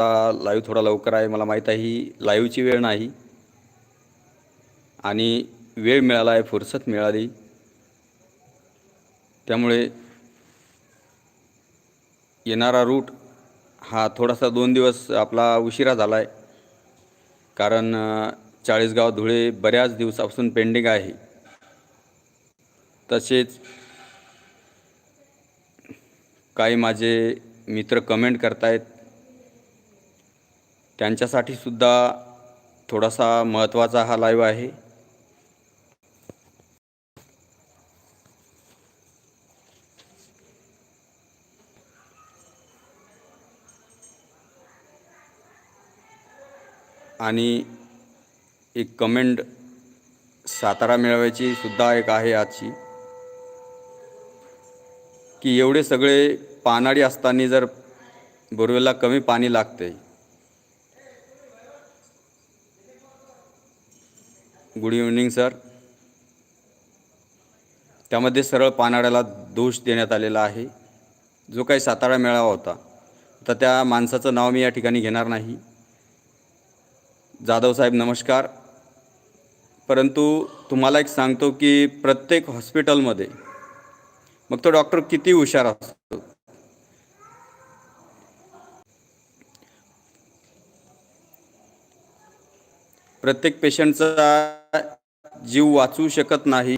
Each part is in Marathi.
आता लाईव्ह थोडा लवकर आहे मला माहीत आहे ही लाईव्हची वेळ नाही. आणि वेळ मिळाला आहे फुरसत मिळाली. त्यामुळे येणारा रूट हा थोडासा दोन दिवस आपला उशिरा झाला आहे कारण चाळीसगाव धुळे बऱ्याच दिवसापासून पेंडिंग आहे. तसेच काही माझे मित्र कमेंट करतायत. त्यांच्यासाठी सुद्धा थोडासा महत्त्वाचा हा लाईव्ह आहे. आणि एक कमेंट सातारा मिळवायची सुद्धा एक आहे आजची. की एवढे सगळे पानाडी असताना जर बोरवेलला कमी पाणी लागते गुड इव्हनिंग सर. त्यामध्ये सरळ पानाड्याला दोष देण्यात आलेला आहे. जो काही सातारा मेळावा होता तर त्या माणसाचं नाव मी या ठिकाणी घेणार नाही. जाधव साहेब नमस्कार. परंतु तुम्हाला एक सांगतो की प्रत्येक हॉस्पिटलमध्ये मग तो डॉक्टर किती हुशार असतो? प्रत्येक पेशंटचा जीव वाचू शकत नाही.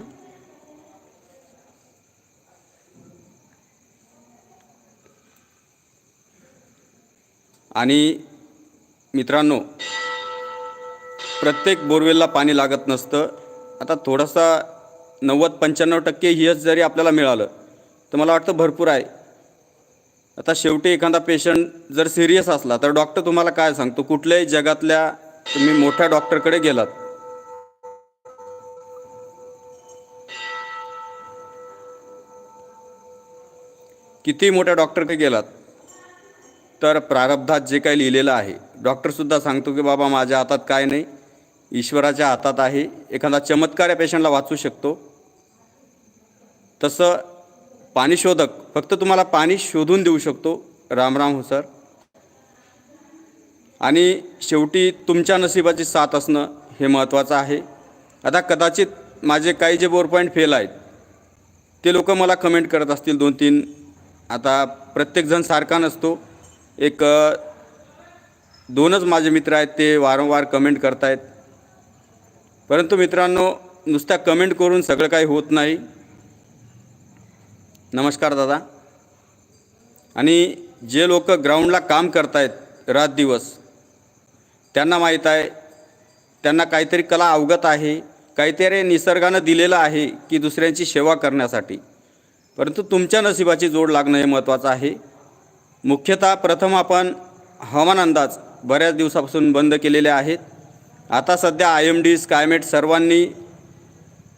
आणि मित्रांनो प्रत्येक बोरवेलला पाणी लागत नसतं. आता थोडासा नव्वद पंच्याण्णव टक्के यश जरी आपल्याला मिळालं तर मला वाटतं भरपूर आहे. आता शेवटी एखादा पेशंट जर सिरियस असला तर डॉक्टर तुम्हाला काय सांगतो? कुठल्याही जगातल्या तुम्ही मोठ्या डॉक्टरकडे गेलात किती मोठ्या डॉक्टरकडे गेलात? तर प्रारब्धात जे काही लिहिलेलं आहे डॉक्टरसुद्धा सांगतो की बाबा माझ्या हातात काय नाही. ईश्वराच्या हातात आहे. एखादा चमत्कार या पेशंटला वाचू शकतो. तसं पाणी शोधक फक्त तुम्हाला पाणी शोधून देऊ शकतो. राम राम हो सर. आणि शेवटी तुमच्या नशिबाची साथ असणं हे महत्त्वाचं आहे. आता कदाचित माझे काही जे बोर पॉईंट फेल आहेत ते लोक मला कमेंट करत असतील दोन तीन आता प्रत्येकजण सारखा नसतो. एक दोनच माझे मित्र आहेत ते वारंवार कमेंट करतायत. परंतु मित्रांनो नुसत्या कमेंट करून सगळं काही होत नाही. नमस्कार दादा. आणि जे लोक ग्राउंडला काम करतायत रात दिवस त्यांना माहीत आहे त्यांना काहीतरी कला अवगत आहे काहीतरी निसर्गानं दिलेलं आहे की दुसऱ्यांची सेवा करण्यासाठी. परंतु तुमच्या नशिबाची जोड लागणं हे महत्त्वाचं आहे. मुख्यतः प्रथम आपण हवामान अंदाज बऱ्याच दिवसापासून बंद केलेले आहेत. आता सध्या आय एम डी स्कायमेट सर्वांनी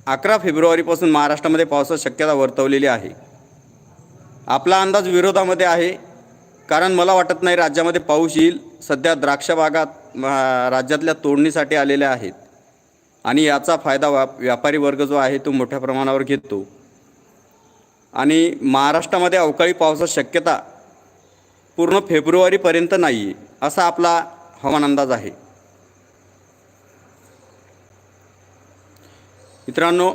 अकरा फेब्रुवारीपासून महाराष्ट्रामध्ये पावसाची शक्यता वर्तवलेली आहे. आपला अंदाज विरोधामध्ये आहे. कारण मला वाटत नाही राज्यामध्ये पाऊस येईल. सध्या द्राक्षबागात राज्यातल्या तोडणीसाठी आलेल्या आहेत. आणि याचा फायदा व्या व्यापारी वर्ग जो आहे तो मोठ्या प्रमाणावर घेतो. आणि महाराष्ट्रामध्ये अवकाळी पावसाची शक्यता पूर्ण फेब्रुवारीपर्यंत नाही आहे असा आपला हवामान अंदाज आहे. मित्रांनो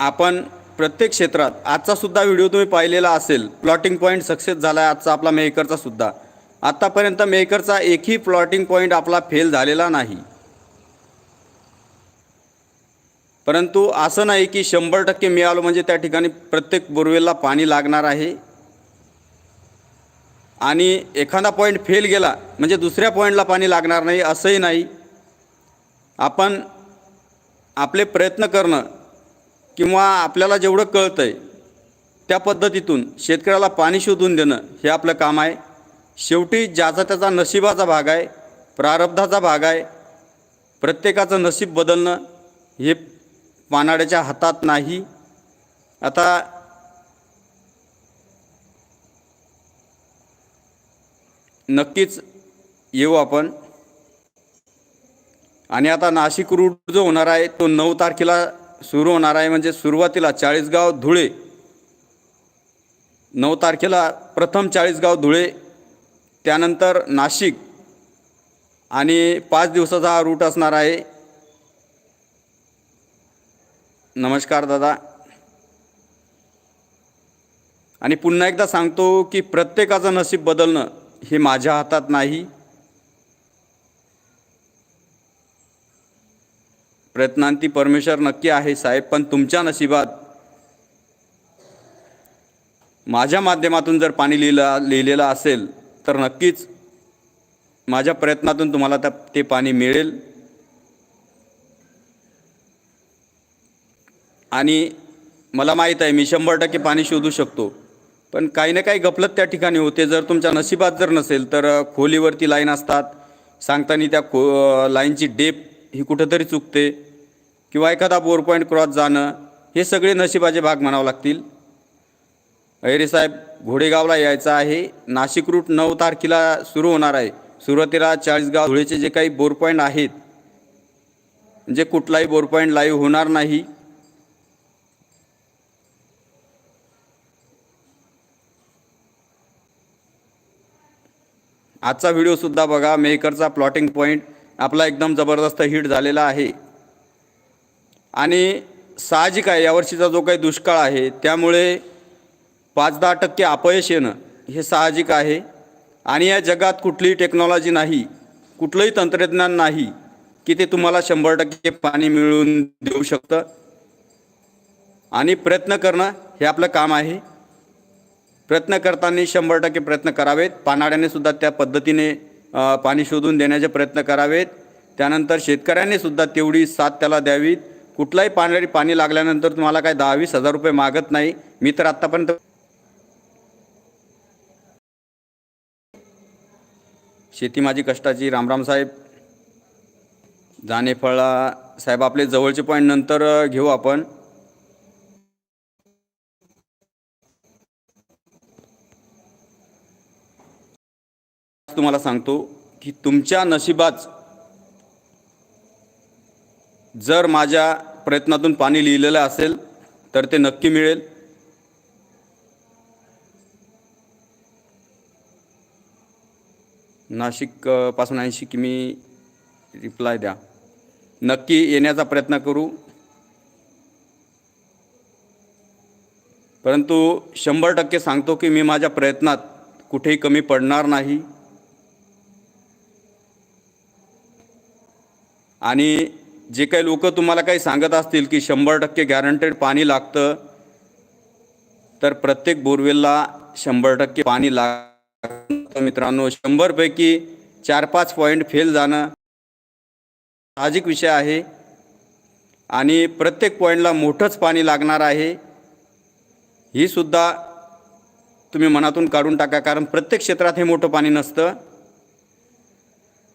आपण प्रत्येक क्षेत्रात आजचा सुद्धा व्हिडिओ तुम्ही पाहिलेला असेल प्लॉटिंग पॉईंट सक्सेस झाला आहे आजचा आपला मेकरचा सुद्धा. आत्तापर्यंत मेकरचा एकही प्लॉटिंग पॉईंट आपला फेल झालेला नाही. परंतु असं नाही की शंभर टक्के मिळालं म्हणजे त्या ठिकाणी प्रत्येक बोरवेलला पाणी लागणार आहे. आणि एखादा पॉईंट फेल गेला म्हणजे दुसऱ्या पॉईंटला पाणी लागणार नाही असंही नाही. आपण आपले प्रयत्न करणं किंवा आपल्याला जेवढं कळतं आहे त्या पद्धतीतून शेतकऱ्याला पाणी शोधून देणं हे आपलं काम आहे. शेवटी ज्याचा त्याचा नशिबाचा भाग आहे प्रारब्धाचा भाग आहे प्रत्येकाचं नशीब बदलणं हे पानाड्याच्या हातात नाही. आता नक्कीच येऊ आपण. आणि आता नाशिक रूट जो होणार आहे तो नऊ तारखेला सुरू होणार आहे म्हणजे सुरुवातीला चाळीसगाव धुळे. नऊ तारखेला प्रथम चाळीसगाव धुळे त्यानंतर नाशिक आणि पाच दिवसाचा हा रूट असणार आहे. नमस्कार दादा. आणि पुन्हा एकदा सांगतो की प्रत्येकाचं नशीब बदलणं हे माझ्या हातात नाही. प्रयत्नांती परमेश्वर नक्की आहे साहेब पण तुमच्या नशिबात माझ्या माध्यमातून जर पाणी लिहिलं लिहिलेलं असेल तर नक्कीच माझ्या प्रयत्नातून तुम्हाला त्या ते पाणी मिळेल. आणि मला माहीत आहे मी शंभर टक्के पाणी शोधू शकतो. पण काही ना काही गफलत त्या ठिकाणी होते. जर तुमच्या नशिबात जर नसेल तर खोलीवरती लाईन असतात. सांगताना त्या खो लाईनची डेप ही कुठंतरी चुकते. किंवा एखादा बोर पॉईंट क्रॉस जाणं हे सगळे नशिबाचे भाग म्हणावं लागतील. अहिरे साहेब घोडेगावला यायचं आहे. नाशिक रूट नऊ तारखेला सुरू होणार आहे. सुरुवातीला चाळीसगाव धुळेचे जे काही बोर पॉईंट आहेत म्हणजे कुठलाही बोर पॉईंट लाईव्ह होणार नाही. आजचा व्हिडिओसुद्धा बघा मेकरचा प्लॉटिंग पॉईंट आपला एकदम जबरदस्त हिट झालेला आहे. आणि साहजिक आहे यावर्षीचा जो काही दुष्काळ आहे त्यामुळे पाच दहा टक्के अपयश येणं हे साहजिक आहे. आणि या जगात कुठलीही टेक्नॉलॉजी नाही कुठलंही तंत्रज्ञान नाही की ते तुम्हाला शंभर टक्के पाणी मिळवून देऊ शकतं. आणि प्रयत्न करणं हे आपलं काम आहे. प्रयत्न करताना शंभर टक्के प्रयत्न करावेत. पानाड्याने सुद्धा त्या पद्धतीने पाणी शोधून देण्याचे प्रयत्न करावेत. त्यानंतर शेतकऱ्यांनी सुद्धा तेवढी साथ त्याला द्यावीत. कुठलाही पाणी पाणी लागल्यानंतर तुम्हाला काय दहा वीस हजार रुपये मागत नाही. मी तर आत्तापर्यंत शेती माझी कष्टाची. रामराम साहेब जानेफळा साहेब आपले जवळचे पॉईंट नंतर घेऊ आपण. तुम्हाला सांगतो की तुमच्या नशिबात जर माझ्या प्रयत्नातून पाणी लिहिलेलं असेल तर ते नक्की मिळेल. नाशिकपासून ऐंशी किमी रिप्लाय द्या. नक्की येण्याचा प्रयत्न करू. परंतु शंभर टक्के सांगतो की मी माझ्या प्रयत्नात कुठेही कमी पडणार नाही. आणि जे काही लोक तुम्हाला काही सांगत असतील की शंभर टक्के गॅरंटेड पाणी लागतं तर प्रत्येक बोरवेलला शंभर टक्के पाणी लाग मित्रांनो शंभरपैकी चार पाच पॉईंट फेल जाणं साहजिक विषय आहे. आणि प्रत्येक पॉईंटला मोठंच पाणी लागणार आहे. ही सुद्धा तुम्ही मनातून काढून टाका कारण प्रत्येक क्षेत्रात हे मोठं पाणी नसतं.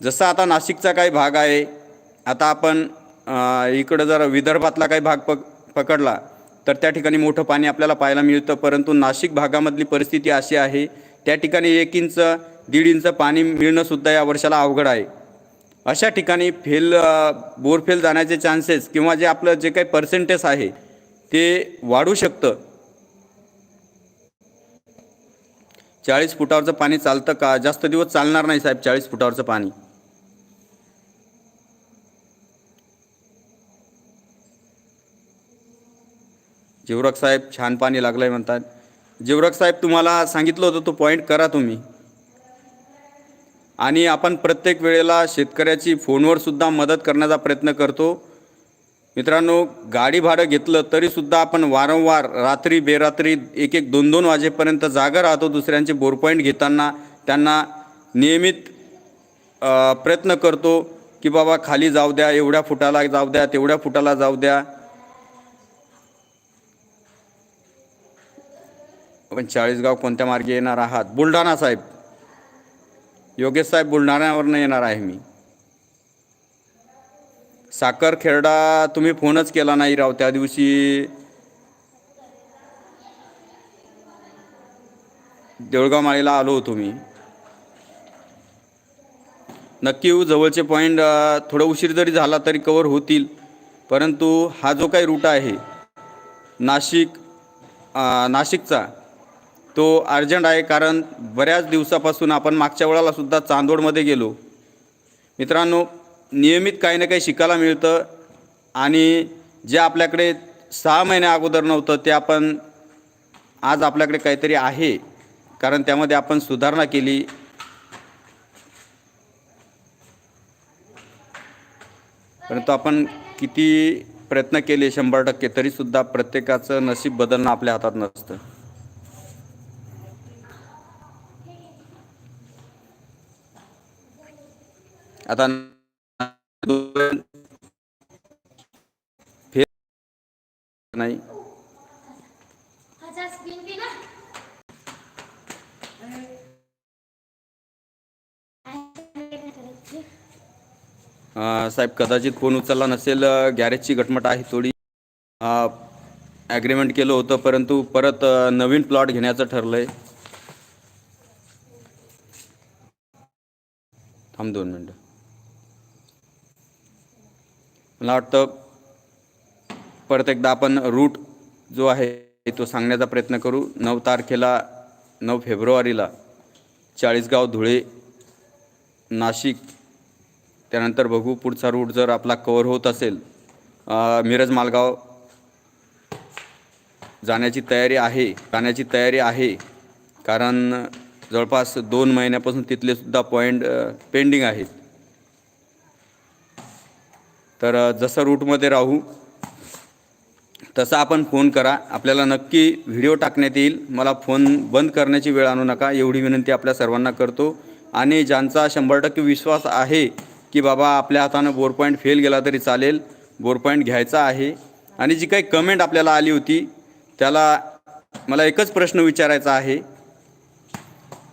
जसं आता नाशिकचा काही भाग आहे आता आपण इकडं जर विदर्भातला काही भाग पक पकडला तर त्या ठिकाणी मोठं पाणी आपल्याला पाहायला मिळतं. परंतु नाशिक भागामधली परिस्थिती अशी आहे त्या ठिकाणी एक इंच दीड इंच पाणी मिळणंसुद्धा या वर्षाला अवघड आहे. अशा ठिकाणी fail bore fail bore fail जाण्याचे चान्सेस किंवा जे आपलं जे काही पर्सेंटेज आहे ते वाढू शकतं. चाळीस फुटावरचं पाणी चालतं का? जास्त दिवस चालणार नाही साहेब चाळीस फुटावरचं पाणी. जिवरक साहेब छान पाणी लागलं आहे म्हणतात. जिवरक साहेब तुम्हाला सांगितलं होतं तो पॉईंट करा तुम्ही. आणि आपण प्रत्येक वेळेला शेतकऱ्याची फोनवर सुद्धा मदत करण्याचा प्रयत्न करतो. मित्रांनो गाडी भाडं घेतलं तरीसुद्धा आपण वारंवार रात्री बेरात्री एक एक दोन दोन वाजेपर्यंत जागा राहतो दुसऱ्यांचे बोर पॉईंट घेताना. त्यांना नियमित प्रयत्न करतो की बाबा खाली जाऊ द्या एवढ्या फुटाला जाऊ द्या तेवढ्या फुटाला जाऊ द्या. आपण चाळीसगाव कोणत्या मार्गे येणार आहात? बुलढाणा साहेब. योगेश साहेब बुलढाण्यावरनं येणार आहे मी. साखर खेरडा तुम्ही फोनच केला नाही राव त्या दिवशी देऊळगाव माळीला आलो होतो मी. नक्की येऊ जवळचे पॉईंट थोडं उशीर जरी झाला तरी कवर होतील परंतु हा जो काही रूट आहे नाशिक नाशिकचा तो अर्जंट आहे कारण बऱ्याच दिवसापासून आपण मागच्या वेळालासुद्धा चांदोडमध्ये गेलो. मित्रांनो नियमित काही ना काही शिकायला मिळतं आणि जे आपल्याकडे सहा महिन्या अगोदर नव्हतं ते आपण आज आपल्याकडे काहीतरी आहे कारण त्यामध्ये आपण सुधारणा केली. परंतु आपण किती प्रयत्न केले शंभर टक्के तरीसुद्धा प्रत्येकाचं नशीब बदलणं आपल्या हातात नसतं. आता फेर नाही साहेब कदाचित फोन उचलला नसेल गॅरेजची घटमट आहे थोडी. ॲग्रीमेंट केलं होतं परंतु परत नवीन प्लॉट घेण्याचं ठरलं आहे थांब दोन मिनटं. मला वाटतं परत एकदा आपण रूट जो आहे तो सांगण्याचा प्रयत्न करू. नऊ तारखेला नऊ फेब्रुवारीला चाळीसगाव धुळे नाशिक त्यानंतर बघू पुढचा रूट जर आपला कवर होत असेल. मिरज मालगाव जाण्याची तयारी आहे जाण्याची तयारी आहे. कारण जवळपास दोन महिन्यापासून तिथले सुद्धा पॉईंट पेंडिंग आहेत तर जसं रूटमध्ये राहू तसा आपण फोन करा. आपल्याला नक्की व्हिडिओ टाकण्यात येईल. मला फोन बंद करण्याची वेळ आणू नका. एवढी विनंती आपल्या सर्वांना करतो. आणि ज्यांचा शंभर टक्के विश्वास आहे की बाबा आपल्या हातानं बोर पॉईंट फेल गेला तरी चालेल बोर पॉईंट घ्यायचा आहे. आणि जी काही कमेंट आपल्याला आली होती त्याला मला एकच प्रश्न विचारायचा आहे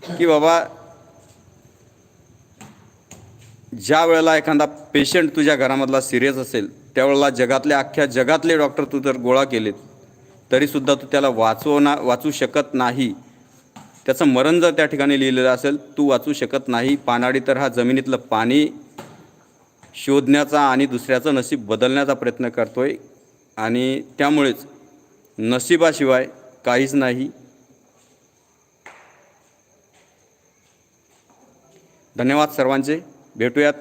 की बाबा ज्या वेळेला एखादा पेशंट तुझ्या घरामधला सिरियस असेल त्यावेळेला जगातल्या अख्ख्या जगातले डॉक्टर तू जर गोळा केलेत तरीसुद्धा तू त्याला वाचवना वाचू शकत नाही. त्याचं मरण जर त्या ठिकाणी लिहिलेलं असेल तू वाचू शकत नाही. पानाडी तर हा जमिनीतलं पाणी शोधण्याचा आणि दुसऱ्याचं नशीब बदलण्याचा प्रयत्न करतो आहे आणि त्यामुळेच नशिबाशिवाय काहीच नाही. धन्यवाद सर्वांचे. भेटूयात.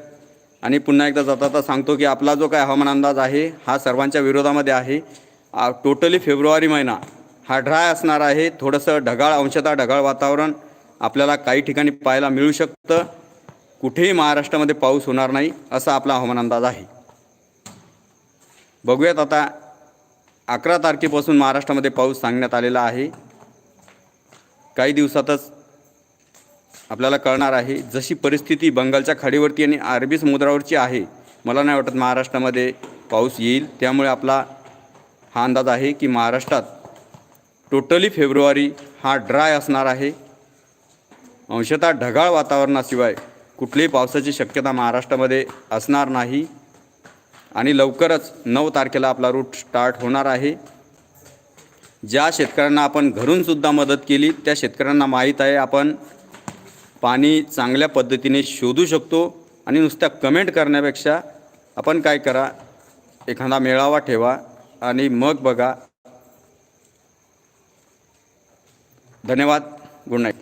आणि पुन्हा एकदा जाता जाता सांगतो की आपला जो काय हवामान अंदाज आहे हा सर्वांच्या विरोधामध्ये आहे. टोटली फेब्रुवारी महिना हा ड्राय असणार आहे. थोडंसं ढगाळ अंशतः ढगाळ वातावरण आपल्याला काही ठिकाणी पाहायला मिळू शकतं. कुठेही महाराष्ट्रामध्ये पाऊस होणार नाही असा आपला हवामान अंदाज आहे. बघूयात आता अकरा तारखेपासून महाराष्ट्रामध्ये पाऊस सांगण्यात आलेला आहे. काही दिवसातच आपल्याला कळणार आहे जशी परिस्थिती बंगालच्या खाडीवरती आणि अरबी समुद्रावरची आहे मला नाही वाटत महाराष्ट्रामध्ये पाऊस येईल. त्यामुळे आपला हा अंदाज आहे की महाराष्ट्रात टोटली फेब्रुवारी हा ड्राय असणार आहे. अंशतः ढगाळ वातावरणाशिवाय कुठलीही पावसाची शक्यता महाराष्ट्रामध्ये असणार नाही. आणि लवकरच नऊ तारखेला आपला रूट स्टार्ट होणार आहे. ज्या शेतकऱ्यांना आपण घरूनसुद्धा मदत केली त्या शेतकऱ्यांना माहीत आहे आपण पाणी चांगल्या पद्धतीने शोधू शकतो आणि नुसत्या कमेंट करण्यापेक्षा आपण काय करा एखादा मेळावा ठेवा आणि मग बघा. धन्यवाद. Good night